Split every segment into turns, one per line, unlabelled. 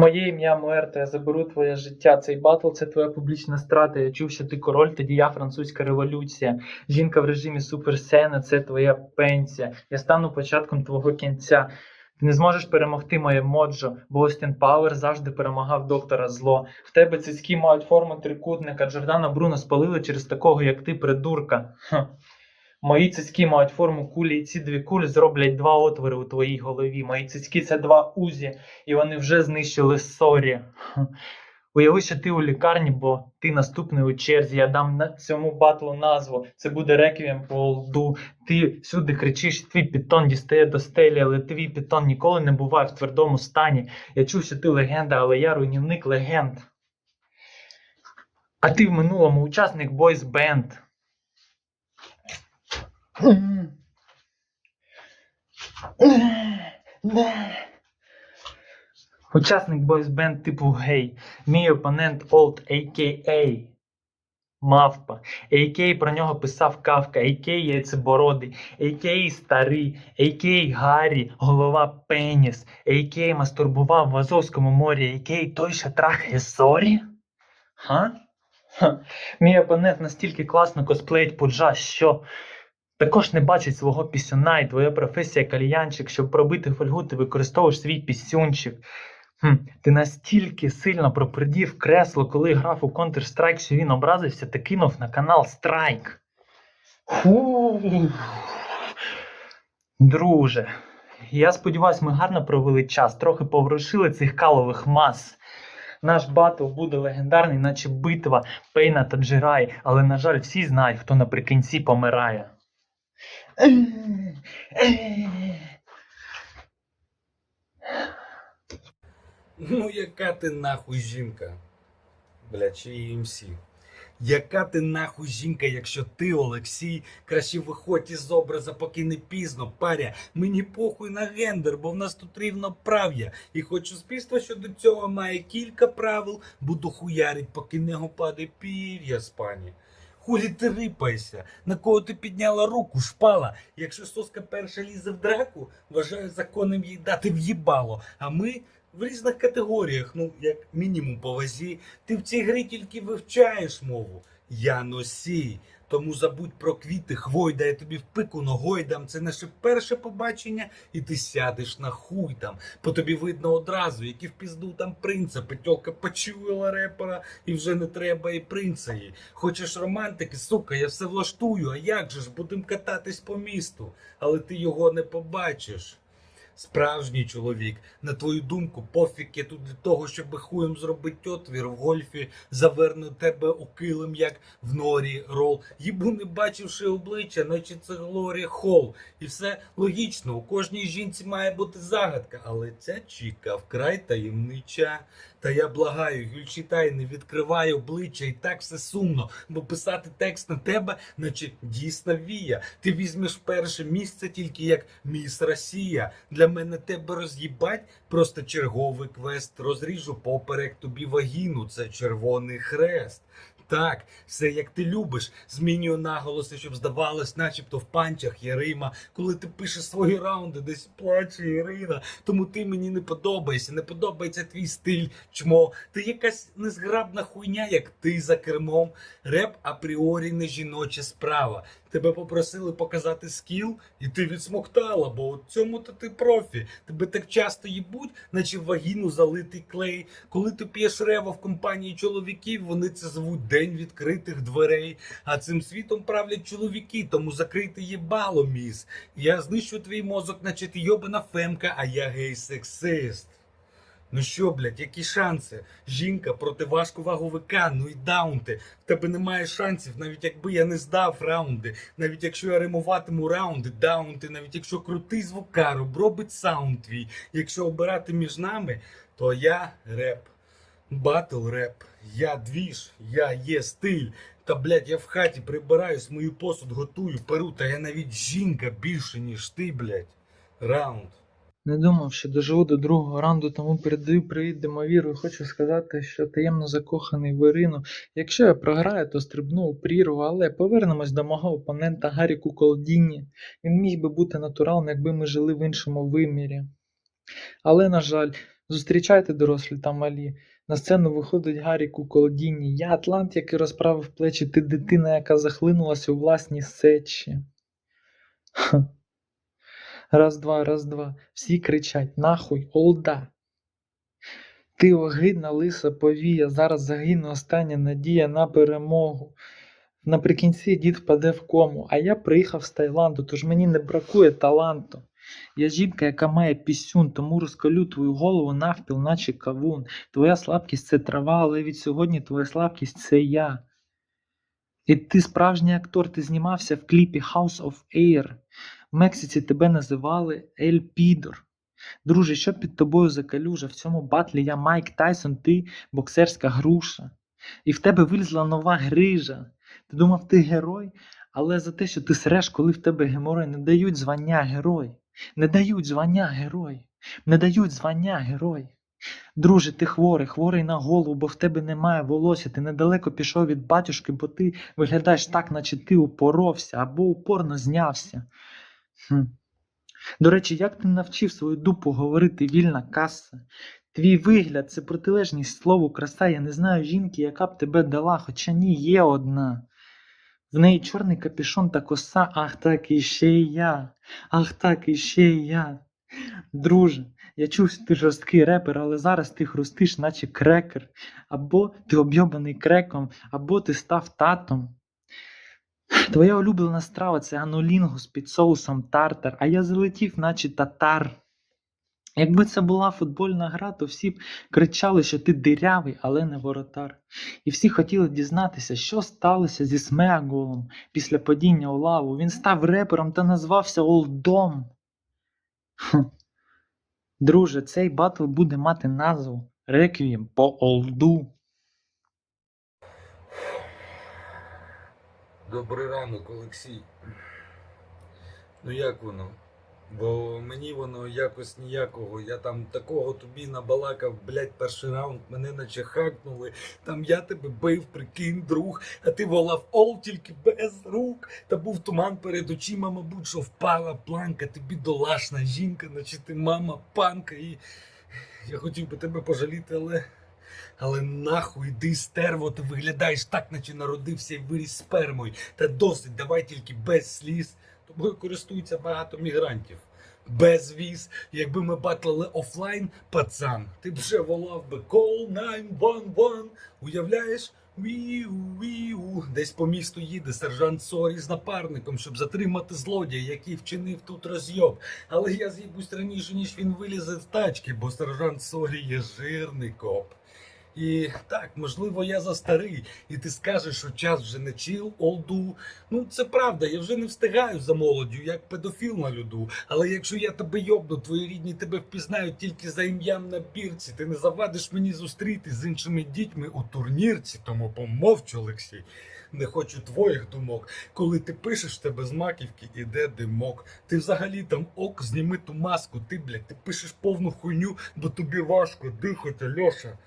Моє ім'я Муерто, я заберу твоє життя. Цей батл це твоя публічна страта. Я чув, що ти король, тоді я французька революція. Жінка в режимі суперсена це твоя пенсія. Я стану початком твого кінця. Ти не зможеш перемогти моє моджо, бо Остін Пауер завжди перемагав доктора зло. В тебе цицькі мають форму трикутника. Джордана Бруно спалили через такого, як ти, придурка. Ха. Мої цицькі мають форму кулі, і ці дві кулі зроблять два отвори у твоїй голові. Мої цицькі це два узі, і вони вже знищили сорі. Уяви, що ти у лікарні, бо ти наступний у черзі. Я дам на цьому батлу назву. Це буде реквієм по лду. Ти всюди кричиш, твій підтон дістає до стелі, але твій підтон ніколи не буває в твердому стані. Я чув, що ти легенда, але я руйнівник легенд. А ти в минулому учасник бойс бенд. Учасник бойсбенд типу гей. Мій опонент Олд, а.к.а. Мавпа. А.к.а. про нього писав Кавка, а.к.а. яйцебородий, а.к.а. старий, а.к.а. Гаррі, голова пеніс, а.к.а. мастурбував в Азовському морі, а.к.а. той, що трахає сорі? Ха? Ха. Мій опонент настільки класно косплеїть пуджа, що також не бачить свого пісюна, і твоя професія кальянчик, щоб пробити фольгу, ти використовуєш свій пісюнчик. Хм, ти настільки сильно пропердів кресло, коли грав у Counter-Strike, що він образився та кинув на канал Strike. Фу. Друже, я сподіваюся, ми гарно провели час, трохи поворушили цих калових мас. Наш батл буде легендарний, наче битва Пейна та Джирай, але, на жаль, всі знають, хто наприкінці помирає.
Ну, яка ти нахуй жінка? Бля, чи її МС? Яка ти нахуй жінка, якщо ти, Олексій, краще виходь із образа, поки не пізно, паря. Мені похуй на гендер, бо в нас тут рівноправ'я. І хоч суспільство щодо цього має кілька правил, буду хуярить, поки не опаде пір'я з пані. Хулі ти рипаєшся? На кого ти підняла руку, шпала? Якщо соска перша лізе в драку, вважаю законним їй дати в'їбало. А ми в різних категоріях, ну як мінімум по вазі. Ти в цій грі тільки вивчаєш мову. Я носій. Тому забудь про квіти, хвойда, я тобі в пику ногой. Це наше перше побачення, і ти сядеш на хуй там. По тобі видно одразу, які в пізду там принца. Петьолка почуяла репера, і вже не треба і принца їй. Хочеш романтики, сука, я все влаштую. А як же ж будем кататись по місту? Але ти його не побачиш. Справжній чоловік, на твою думку, пофіг я тут для того, щоб хуєм зробити отвір в гольфі, заверну тебе у килим, як в норі рол. Їбу не бачивши обличчя, наче це Глорі Холл. І все логічно, у кожній жінці має бути загадка, але ця чіка вкрай таємнича. Та я благаю, Гюльчитай, не відкривай обличчя, і так все сумно, бо писати текст на тебе, наче дійсна вія. Ти візьмеш перше місце тільки як міс Росія. Для мене тебе роз'їбать, просто черговий квест. Розріжу поперек тобі вагіну, це червоний хрест. Так, все як ти любиш, змінюю наголоси, щоб здавалось, начебто в панчах є Рима. Коли ти пишеш свої раунди, десь плаче Ірина. Тому ти мені не подобаєшся, не подобається твій стиль, чмо. Ти якась незграбна хуйня, як ти за кермом. Реп апріорі не жіноча справа. Тебе попросили показати скіл, і ти відсмоктала, бо у цьому то ти профі. Тебе так часто їбуть, наче в вагіну залитий клей. Коли ти п'єш рева в компанії чоловіків, вони це звуть день відкритих дверей. А цим світом правлять чоловіки, тому закрийте їбало, міс. Я знищу твій мозок, наче ти йобана фемка, а я гей-сексист. Ну що, блядь, які шанси? Жінка проти важковаговика, ну і даунти. В тебе немає шансів, навіть якби я не здав раунди, навіть якщо я римуватиму раунди, даунти, навіть якщо крутий звукар, обробить саунд твій. Якщо обирати між нами, то я реп. Батл реп. Я двіж, я є стиль. Та блядь, я в хаті прибираюсь, мою посуд готую, перу, та я навіть жінка більше, ніж ти, блядь. Раунд.
Не думав, що доживу до другого раунду, тому передаю привіт Демовіру і хочу сказати, що таємно закоханий в Ірину. Якщо я програю, то стрибну у прірву, але повернемось до мого опонента Гаррі Куколдіні. Він міг би бути натуралом, якби ми жили в іншому вимірі. Але, на жаль, Зустрічайте, дорослі та малі. На сцену виходить Гарік у колодінні. Я Атлант, який розправив плечі, ти дитина, яка захлинулася у власній сечі. Раз, два, раз, два. Всі кричать: нахуй, олда. Ти огидна лиса повія, зараз загине остання надія на перемогу. Наприкінці дід впаде в кому, а я приїхав з Таїланду, тож мені не бракує таланту. Я жінка, яка має пісюн, тому розколю твою голову навпіл, наче кавун. Твоя слабкість це трава, але від сьогодні твоя слабкість це я. І ти справжній актор, ти знімався в кліпі House of Air. В Мексиці тебе називали Ель Підор. Друже, що під тобою за калюжа? В цьому батлі я Майк Тайсон, ти боксерська груша. І в тебе вилізла нова грижа. Ти думав, ти герой, але за те, що ти среш, коли в тебе геморой, не дають звання герой. Не дають звання герой. Не дають звання герой. Друже, ти хворий, хворий на голову, бо в тебе немає волосся. Ти недалеко пішов від батюшки, бо ти виглядаєш так, наче ти упоровся або упорно знявся. Хм. До речі, як ти навчив свою дупу говорити вільна каса? Твій вигляд це протилежність слову краса. Я не знаю жінки, яка б тебе дала, хоча ні, є одна. В неї чорний капюшон та коса, ах так і ще й я. Ах так і ще й я. Друже, я чув, ти жорсткий репер, але зараз ти хрустиш, наче крекер. Або ти обйобаний креком, або ти став татом. Твоя улюблена страва це анулінгус під соусом тартар, а я залетів, наче татар. Якби це була футбольна гра, то всі б кричали, що ти дирявий, але не воротар. І всі хотіли дізнатися, що сталося зі Смеаголом після падіння у лаву. Він став репером та назвався Олдом. Друже, цей батл буде мати назву Реквієм по Олду.
Добрий ранок, Олексій. Ну як воно? Бо мені воно якось ніякого. Я там такого тобі набалакав, блять, перший раунд, мене наче хакнули. Там я тебе бив, прикинь, друг, а ти волав ол тільки без рук. Та був туман перед очима, мабуть, що впала планка, ти бідолашна жінка, наче ти мама панка. І я хотів би тебе пожаліти, але. Але нахуй йди стерво, ти виглядаєш так, наче народився і виріс спермою. Та досить, давай тільки без сліз. Тобою користуються багато мігрантів. Без віз, якби ми батлили офлайн, пацан, ти б вже волав би call 911, уявляєш? Віу, віу. Десь по місту їде сержант Сорі з напарником, щоб затримати злодія, який вчинив тут розйоб. Але я з'їбусь раніше, ніж він вилізе з тачки, бо сержант Сорі є жирний коп. І так, можливо, я за старий, і ти скажеш, що час вже не чил, олду. Ну, це правда, я вже не встигаю за молоддю, як педофіл на льоду. Але якщо я тебе йобну, твої рідні тебе впізнають тільки за ім'ям на бірці. Ти не завадиш мені зустріти з іншими дітьми у турнірці, тому помовчу, Олексій. Не хочу твоїх думок. Коли ти пишеш, тебе з маківки іде димок. Ти взагалі там ок, зніми ту маску. Ти, блядь, ти пишеш повну хуйню, бо тобі важко дихати, Льоша.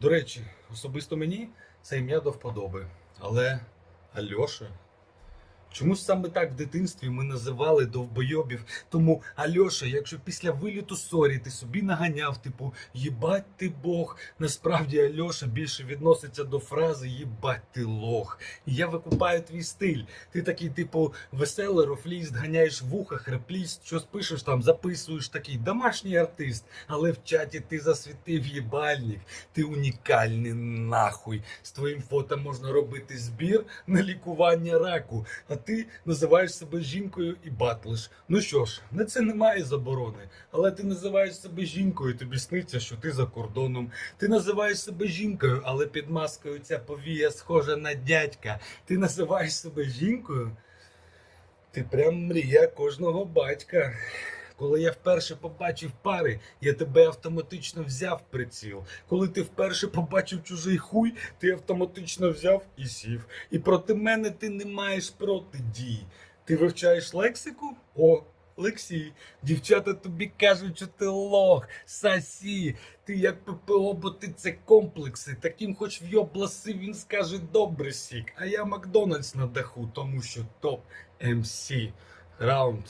До речі, особисто мені це ім'я до вподоби. Але Альоша. Чомусь саме так в дитинстві ми називали довбойобів. Тому Альоша, якщо після виліту сорі ти собі наганяв, типу їбать ти Бог, насправді Альоша більше відноситься до фрази їбать ти лох. Я викупаю твій стиль. Ти такий, типу, веселий рофліст, ганяєш вуха, хрепліст, що спишеш там, записуєш такий домашній артист, але в чаті ти засвітив їбальник. Ти унікальний нахуй. З твоїм фото можна робити збір на лікування раку. А ти називаєш себе жінкою і батлиш. Ну що ж, на це немає заборони. Але ти називаєш себе жінкою, тобі сниться, що ти за кордоном. Ти називаєш себе жінкою, але під маскою ця повія схожа на дядька. Ти називаєш себе жінкою. Ти прям мрія кожного батька. Коли я вперше побачив пари, я тебе автоматично взяв приціл. Коли ти вперше побачив чужий хуй, ти автоматично взяв і сів. І проти мене ти не маєш протидій. Ти вивчаєш лексику? О, Олексій, дівчата тобі кажуть, що ти лох, сасі, ти як ППО, бо ти це комплекси. Таким хоч вйобласи, він скаже добре сік. А я Макдональдс на даху, тому що топ МС. Раунд